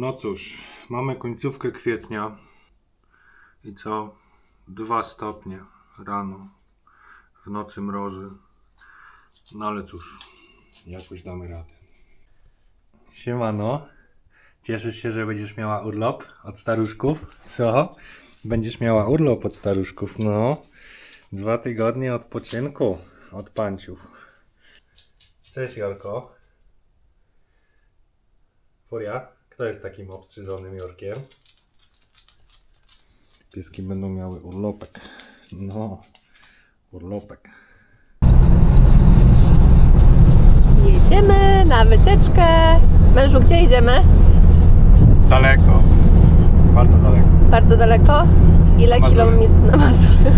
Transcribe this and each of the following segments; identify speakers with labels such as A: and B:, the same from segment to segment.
A: No cóż, mamy końcówkę kwietnia i co? Dwa stopnie rano, w nocy mrozy. No ale cóż, jakoś damy radę. Siemano, cieszysz się, że będziesz miała urlop od staruszków? Co? Będziesz miała urlop od staruszków, no. Dwa tygodnie odpoczynku od panciów. Cześć Jolko. Furia, kto jest takim obstrzyżonym Jorkiem? Pieski będą miały urlopek. No, urlopek.
B: Jedziemy na wycieczkę. Mężu, gdzie idziemy?
A: Daleko. Bardzo daleko.
B: Bardzo daleko. Ile
A: Mazury.
B: kilometrów na Mazury?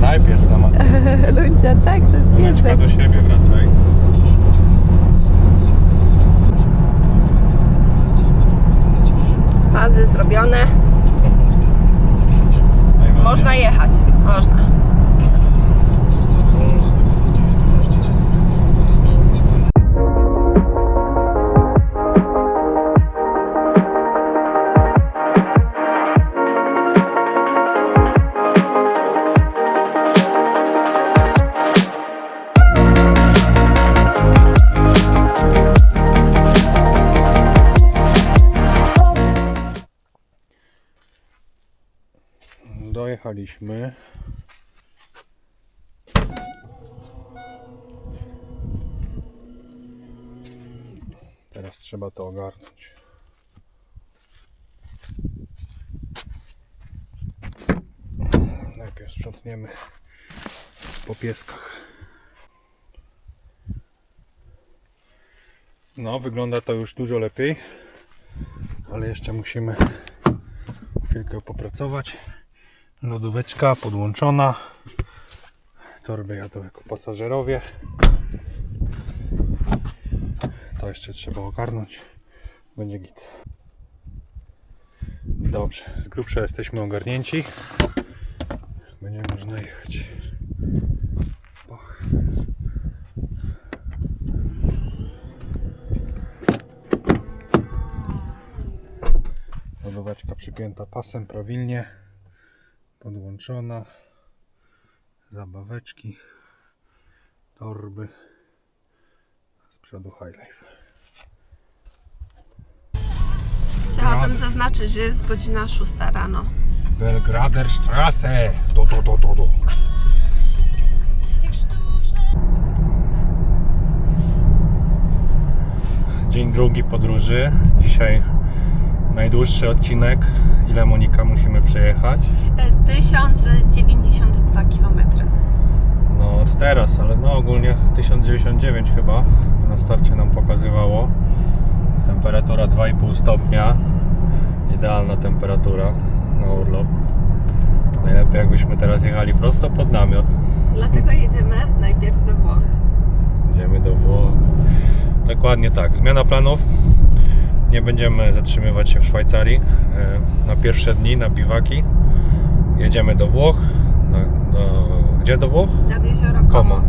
A: Najpierw na Mazurę.
B: Ludzie, tak, to jest piękne.
A: do siebie wracaj.
B: Fazy zrobione. Można jechać. Można.
A: Dojechaliśmy. Teraz trzeba to ogarnąć. Najpierw sprzątniemy po pieskach. No, wygląda to już dużo lepiej, ale jeszcze musimy chwilkę popracować. Lodóweczka podłączona. Torby jadą jako pasażerowie. To jeszcze trzeba ogarnąć. Będzie git. Dobrze, z grubsza jesteśmy ogarnięci. Będzie można jechać. Lodóweczka przypięta pasem prawilnie podłączona. Zabaweczki torby. Z przodu High Life.
B: Chciałabym zaznaczyć, że jest godzina 6 rano.
A: Belgrader Strasse do, do, do, do, do. Dzień drugi podróży. Dzisiaj najdłuższy odcinek ile Monika musimy przejechać
B: 1092 km.
A: No od teraz, ale no ogólnie 1099 chyba na starcie nam pokazywało. Temperatura 2,5 stopnia. Idealna temperatura na urlop. Najlepiej jakbyśmy teraz jechali prosto pod namiot.
B: Dlatego jedziemy najpierw do Włoch.
A: Idziemy do Włoch. Dokładnie tak. Zmiana planów. Nie będziemy zatrzymywać się w Szwajcarii e, na pierwsze dni, na biwaki. Jedziemy do Włoch. Na, do, gdzie do Włoch?
B: Nad jezioro
A: Como.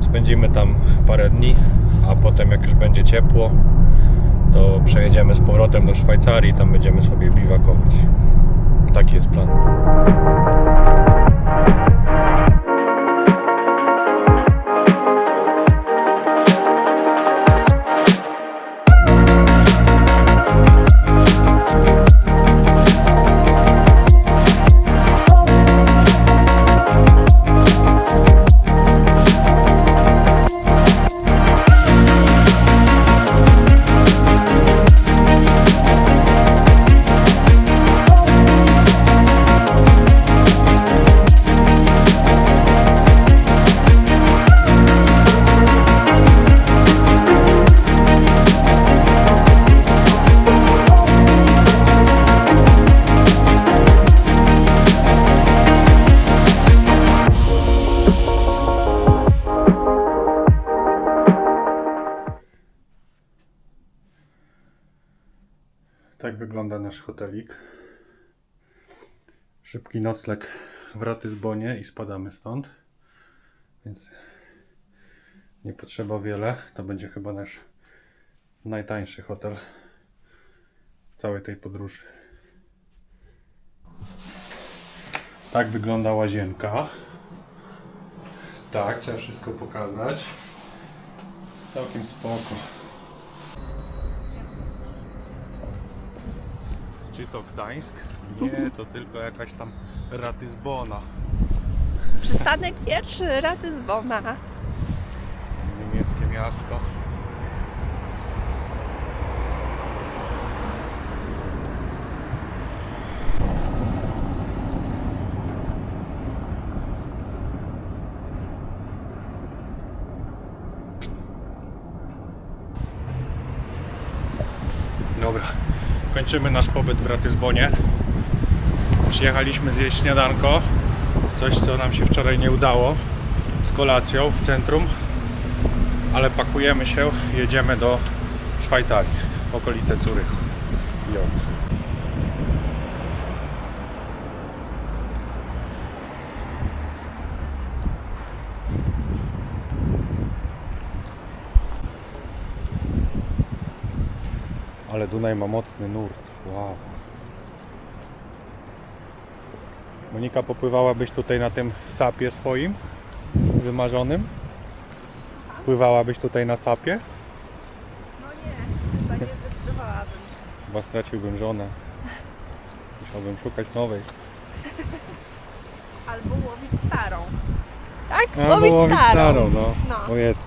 A: Spędzimy tam parę dni, a potem jak już będzie ciepło, to przejedziemy z powrotem do Szwajcarii i tam będziemy sobie biwakować. Taki jest plan. Nasz hotelik. Szybki nocleg w Ratyzbonie i spadamy stąd. Więc nie potrzeba wiele. To będzie chyba nasz najtańszy hotel całej tej podróży. Tak wygląda łazienka. Tak, trzeba wszystko pokazać. Całkiem spoko. Czy to Gdańsk? Nie, to tylko jakaś tam Ratyzbona.
B: Przystanek pierwszy, raty z Bona.
A: Niemieckie miasto. Dobra, kończymy nasz pobyt w Ratyzbonie. Przyjechaliśmy zjeść śniadanko, coś co nam się wczoraj nie udało z kolacją w centrum ale pakujemy się, jedziemy do Szwajcarii, w okolice Curychu. Jo. Ale Dunaj ma mocny nurt. Wow. Monika, popływałabyś tutaj na tym sapie swoim wymarzonym? Pływałabyś tutaj na sapie?
B: No nie, chyba nie zdecydowałabym.
A: Chyba straciłbym żonę. Musiałbym szukać nowej.
B: Albo łowić starą. Tak?
A: Albo łowić
B: starą.
A: starą, no.
B: No.
A: O jest.